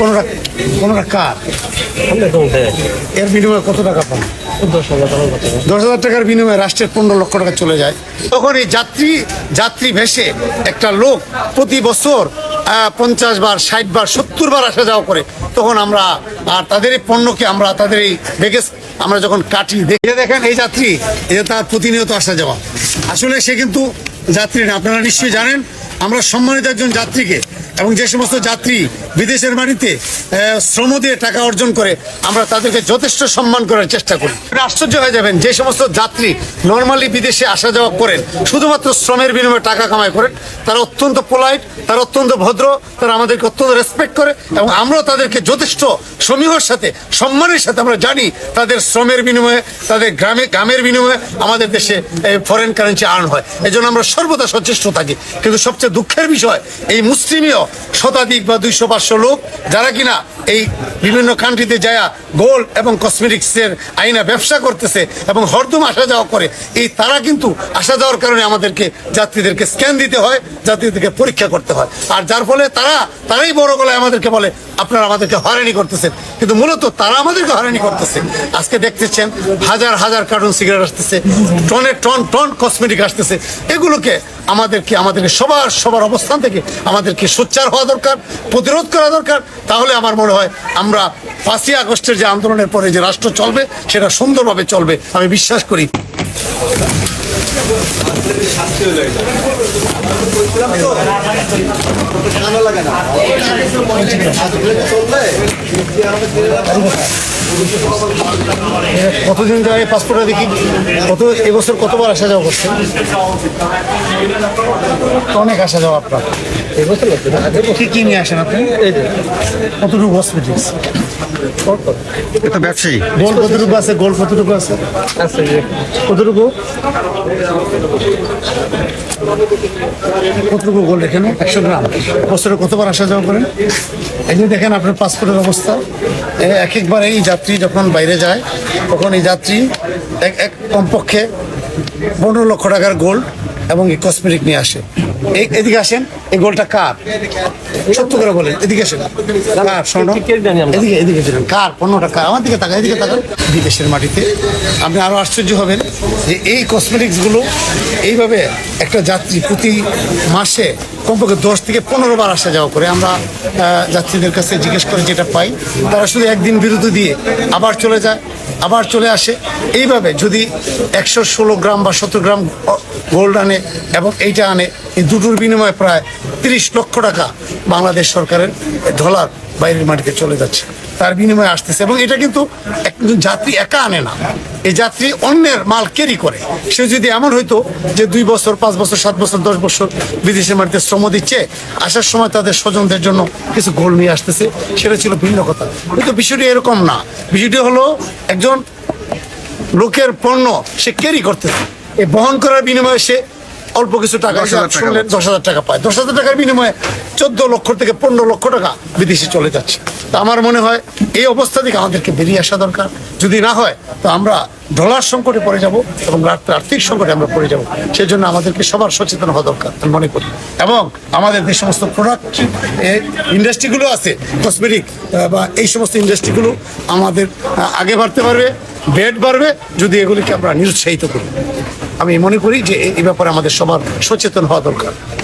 পনেরো পনেরো কার? এর বিনিময়ে কত টাকা পান দশ হাজার টাকার বিনিময়ে রাষ্ট্রের পনেরো লক্ষ টাকা চলে যায়। তখন এই যাত্রী যাত্রী ভেসে একটা লোক প্রতি বছর পঞ্চাশ বার ষাট বার সত্তর বার আসা যাওয়া করে। তখন আমরা আর তাদের এই পণ্যকে আমরা তাদের এই বেগেজ আমরা যখন কাটি দেখে দেখেন এই যাত্রী এটা তার প্রতিনিয়ত আসা যাওয়া। আসলে সে কিন্তু যাত্রী না আপনারা নিশ্চয়ই জানেন আমরা সম্মানিত একজন যাত্রীকে এবং যে সমস্ত যাত্রী বিদেশের বাড়িতে শ্রম দিয়ে টাকা অর্জন করে, আমরা তাদেরকে যথেষ্ট সম্মান করার চেষ্টা করি। আশ্চর্য হয়ে যাবেন, যে সমস্ত যাত্রী নর্মালি বিদেশে আসা যাওয়া করেন, শুধুমাত্র শ্রমের বিনিময়ে টাকা কামাই করেন, তারা অত্যন্ত পোলাইট, তারা অত্যন্ত ভদ্র, তারা আমাদেরকে অত্যন্ত রেসপেক্ট করে, এবং আমরাও তাদেরকে যথেষ্ট সমীহর সাথে, সম্মানের সাথে আমরা জানি তাদের শ্রমের বিনিময়ে, তাদের গ্রামে, গ্রামের বিনিময়ে আমাদের দেশে ফরেন কারেন্সি আর্ন হয়। এই আমরা সর্বদা সচেষ্ট থাকি। কিন্তু সবচেয়ে দুঃখের বিষয়, এই মুসলিমীয় শতাধিক বা দুইশো, পাঁচশো লোক যারা কিনা এই বিভিন্ন কান্ট্রিতে যায় গোল্ড এবং কসমেটিক্সের আইনা ব্যবসা করতেছে এবং হরদম আসা যাওয়া করে, এই তারা কিন্তু আসা যাওয়ার কারণে আমাদেরকে যাত্রীদেরকে স্ক্যান দিতে হয়, যাত্রীদেরকে পরীক্ষা করতে হয়। আর যার ফলে তারা, তারাই বড় গলায় আমাদেরকে বলে, আপনারা আমাদেরকে হয়রানি করতেছেন। কিন্তু মূলত তারা আমাদেরকে হয়রানি করতেছে। আজকে দেখতেছেন হাজার হাজার কার্টুন সিগারেট আসতেছে, টনে টন টন কসমেটিক আসতেছে। এগুলোকে আমাদেরকে আমাদেরকে সবার সবার অবস্থান থেকে আমাদেরকে সোচ্চার হওয়া দরকার, প্রতিরোধ করা দরকার। তাহলে আমার মনে হয় আমরা পাঁচই আগস্টের যে আন্দোলনের পরে যে রাষ্ট্র চলবে, সেটা সুন্দরভাবে চলবে। আমি বিশ্বাস করি। কতদিন যায় পাসপোর্টটা দেখি? কত এবছর কতবার আসা যাওয়া করছে? অনেক আসা যাওয়া আপনার। এবছর কি কি নিয়ে আসেন আপনি? এই যে। কতটুকু হসপিটালস এটা ব্যবসায়ী। গোল কতটুকু আছে? গোল কতটুকু আছে? আছে কতটুকু? কতটুকু গোল এখানে? একশো গ্রাম। বছরে কতবার আসা যাওয়া করেন? এই যে দেখেন আপনার পাসপোর্টের অবস্থা। এক একবার এই যাত্রী যখন বাইরে যায়, তখন এই যাত্রী এক এক কমপক্ষে পনেরো লক্ষ টাকার গোল্ড এবং এই কসমেটিক নিয়ে আসে। এদিকে আসেন, এই গোলটা কার? সত্য করে বলেন, এদিকে আসেন। কার, স্বর্ণ? এদিকে এদিকে ছিলেন কার, পণ্যটা কার? আমার দিকে তাকান, এদিকে তাকান। বিদেশের মাটিতে আপনি আরও আশ্চর্য হবেন যে এই কসমেটিক্সগুলো এইভাবে একটা যাত্রী প্রতি মাসে কমপক্ষে দশ থেকে পনেরো বার আসা যাওয়া করে। আমরা যাত্রীদের কাছে জিজ্ঞেস করে যেটা পাই। তারা শুধু একদিন বিরতি দিয়ে আবার চলে যায়। আবার চলে আসে। এইভাবে যদি একশো ষোলো গ্রাম বা সত্তর গ্রাম গোল্ড আনে এবং এইটা আনে, এই দুটোর বিনিময়ে প্রায় তিরিশ লক্ষ টাকা বাংলাদেশ সরকারের ডলার বাইরের মাটিতে চলে যাচ্ছে। তার বিনিময়ে আসতেছে এবং এটা কিন্তু একজন যাত্রী একা আনে না। এই যাত্রী অন্যের মাল ক্যারি করে। সে যদি এমন হইতো যে দুই বছর, পাঁচ বছর, সাত বছর, দশ বছর বিদেশের মাটিতে শ্রম দিচ্ছে, আসার সময় তাদের স্বজনদের জন্য কিছু গোল নিয়ে আসতেছে, সেটা ছিল ভিন্ন কথা। কিন্তু বিষয়টি এরকম না। বিষয়টি হলো একজন লোকের পণ্য সে ক্যারি করতেছে। এ বহন করার বিনিময়ে সে অল্প কিছু টাকা শুনলেন দশ হাজার টাকা পায়। দশ হাজার টাকার বিনিময়ে চোদ্দ লক্ষ থেকে পনেরো লক্ষ টাকা বিদেশে চলে যাচ্ছে। তা আমার মনে হয় এই অবস্থা থেকে আমাদেরকে বেরিয়ে আসা দরকার। যদি না হয় তো আমরা ডলার সংকটে পড়ে যাব এবং আর্থিক সংকটে আমরা পড়ে যাব। সেই জন্য আমাদেরকে সবার সচেতন হওয়া দরকার আমি মনে করি। এবং আমাদের যে সমস্ত প্রোডাক্ট ইন্ডাস্ট্রিগুলো আছে কসমেটিক বা এই সমস্ত ইন্ডাস্ট্রিগুলো আমাদের আগে বাড়তে পারবে বেড বাড়বে যদি এগুলিকে আমরা নিরুৎসাহিত করি। আমি মনে করি যে এই- ব্যাপারে আমাদের সবার সচেতন হওয়া দরকার।